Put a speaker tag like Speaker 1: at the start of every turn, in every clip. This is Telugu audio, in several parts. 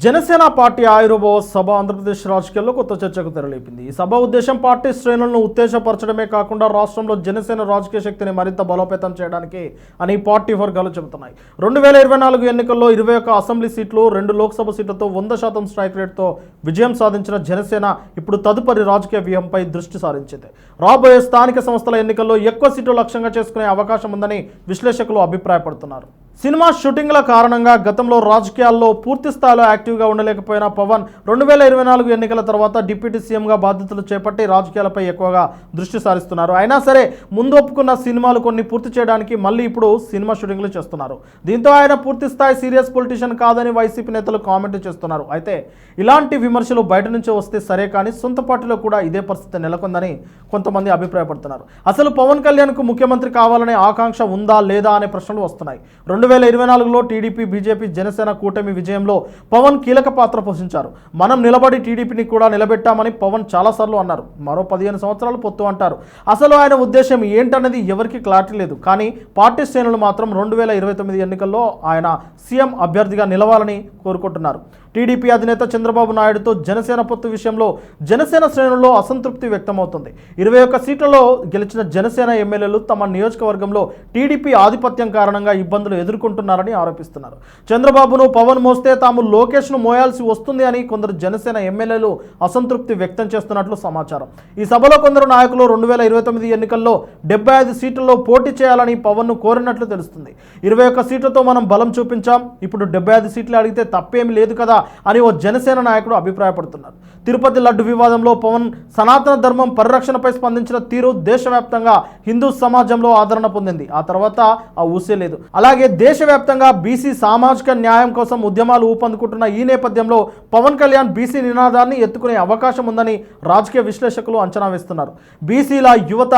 Speaker 1: జనసేన పార్టీ ఆయుర్భవ సభ ఆంధ్రప్రదేశ్ రాజకీయాల్లో కొత్త చర్చకు తెరలేపింది. ఈ సభ ఉద్దేశం పార్టీ శ్రేణులను ఉత్తేజపరచడమే కాకుండా రాష్ట్రంలో జనసేన రాజకీయ శక్తిని మరింత బలోపేతం చేయడానికి అని పార్టీ వర్గాలు చెబుతున్నాయి. రెండు వేల ఇరవై నాలుగు ఎన్నికల్లో ఇరవై ఒక్క అసెంబ్లీ సీట్లు రెండు లోక్సభ సీట్లతో వంద శాతం స్ట్రైక్ రేట్తో విజయం సాధించిన జనసేన ఇప్పుడు తదుపరి రాజకీయ వ్యూహంపై దృష్టి సారించింది. రాబోయే స్థానిక సంస్థల ఎన్నికల్లో ఎక్కువ సీట్లు లక్ష్యంగా చేసుకునే అవకాశం ఉందని విశ్లేషకులు అభిప్రాయపడుతున్నారు. సినిమా షూటింగ్ల కారణంగా గతంలో రాజకీయాల్లో పూర్తి స్థాయిలో యాక్టివ్గా ఉండలేకపోయిన పవన్ రెండు వేల ఇరవై నాలుగు ఎన్నికల తర్వాత డిప్యూటీ సీఎంగా బాధ్యతలు చేపట్టి రాజకీయాలపై ఎక్కువగా దృష్టి సారిస్తున్నారు. అయినా సరే ముందు ఒప్పుకున్న సినిమాలు కొన్ని పూర్తి చేయడానికి మళ్ళీ ఇప్పుడు సినిమా షూటింగ్లు చేస్తున్నారు. దీంతో ఆయన పూర్తి స్థాయి సీరియస్ పొలిటీషియన్ కాదని వైసీపీ నేతలు కామెంట్ చేస్తున్నారు. అయితే ఇలాంటి విమర్శలు బయట నుంచి వస్తే సరే కానీ సొంత పార్టీలో కూడా ఇదే పరిస్థితి నెలకొందని కొంతమంది అభిప్రాయపడుతున్నారు. అసలు పవన్ కళ్యాణ్కు ముఖ్యమంత్రి కావాలనే ఆకాంక్ష ఉందా లేదా అనే ప్రశ్నలు వస్తున్నాయి. రెండు వేల ఇరవై నాలుగులో టీడీపీ బీజేపీ జనసేన కూటమి విజయంలో పవన్ కీలక పాత్ర పోషించారు. మనం నిలబడి టీడీపీని కూడా నిలబెట్టామని పవన్ చాలాసార్లు అన్నారు. మరో పదిహేను సంవత్సరాలు పొత్తు అంటారు. అసలు ఆయన ఉద్దేశం ఏంటన్నది ఎవరికి క్లారిటీ లేదు. కానీ పార్టీ శ్రేణులు మాత్రం రెండు వేల ఇరవై తొమ్మిది ఎన్నికల్లో ఆయన సీఎం అభ్యర్థిగా నిలవాలని కోరుకుంటున్నారు. టీడీపీ అధినేత చంద్రబాబు నాయుడుతో జనసేన పొత్తు విషయంలో జనసేన శ్రేణుల్లో అసంతృప్తి వ్యక్తమవుతుంది. ఇరవై ఒక్క సీట్లలో గెలిచిన జనసేన ఎమ్మెల్యేలు తమ నియోజకవర్గంలో టీడీపీ ఆధిపత్యం కారణంగా ఇబ్బందులు ఎదుర్కొంటున్నారని ఆరోపిస్తున్నారు. చంద్రబాబును పవన్ మోస్తే తాము లోకేష్ను మోయాల్సి వస్తుంది అని కొందరు జనసేన ఎమ్మెల్యేలు అసంతృప్తి వ్యక్తం చేస్తున్నట్లు సమాచారం. ఈ సభలో కొందరు నాయకులు రెండు వేల ఇరవై తొమ్మిది ఎన్నికల్లో డెబ్బై ఐదు సీట్లలో పోటీ చేయాలని పవన్ను కోరినట్లు తెలుస్తుంది. ఇరవై ఒక్క సీట్లతో మనం బలం చూపించాం. ఇప్పుడు డెబ్బై ఐదు సీట్లు అడిగితే తప్పేమీ లేదు కదా. అని ఓ జనసేన నాయకుడు అభిప్రాయపడుతున్నారు. తిరుపతి లడ్డు వివాదంలో పవన్ సనాతన ధర్మం పరిరక్షణపై స్పందించిన తీరు దేశవ్యాప్తంగా హిందూ సమాజంలో ఆదరణ పొందింది. ఆ తర్వాత ఆ ఊసే లేదు. అలాగే దేశవ్యాప్తంగా బీసీ సామాజిక న్యాయం కోసం ఉద్యమాలు ఊపందుకుంటున్న ఈ నేపథ్యంలో పవన్ కళ్యాణ్ బీసీ నినాదాన్ని ఎత్తుకునే అవకాశం ఉందని రాజకీయ విశ్లేషకులు అంచనా వేస్తున్నారు. బీసీల యువత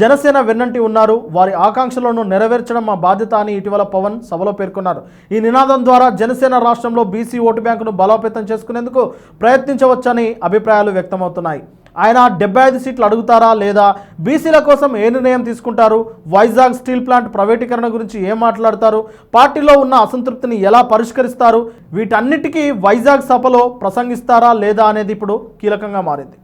Speaker 1: జనసేన వెన్నంటి ఉన్నారు. వారి ఆకాంక్షలను నెరవేర్చడం మా బాధ్యత అని ఇటీవల పవన్ సభలో పేర్కొన్నారు. ఈ నినాదం ద్వారా జనసేన రాష్ట్రంలో బీసీ ఓటు బ్యాంకును బలోపేతం చేసుకునేందుకు ప్రయత్నించవచ్చని అభిప్రాయాలు వ్యక్తమవుతున్నాయి. ఆయన డెబ్బై ఐదు సీట్లు అడుగుతారా లేదా బీసీల కోసం ఏ నిర్ణయం తీసుకుంటారు? వైజాగ్ స్టీల్ ప్లాంట్ ప్రైవేటీకరణ గురించి ఏం మాట్లాడతారు? పార్టీలో ఉన్న అసంతృప్తిని ఎలా పరిష్కరిస్తారు? వీటన్నిటికీ వైజాగ్ సభలో ప్రసంగిస్తారా లేదా అనేది ఇప్పుడు కీలకంగా మారింది.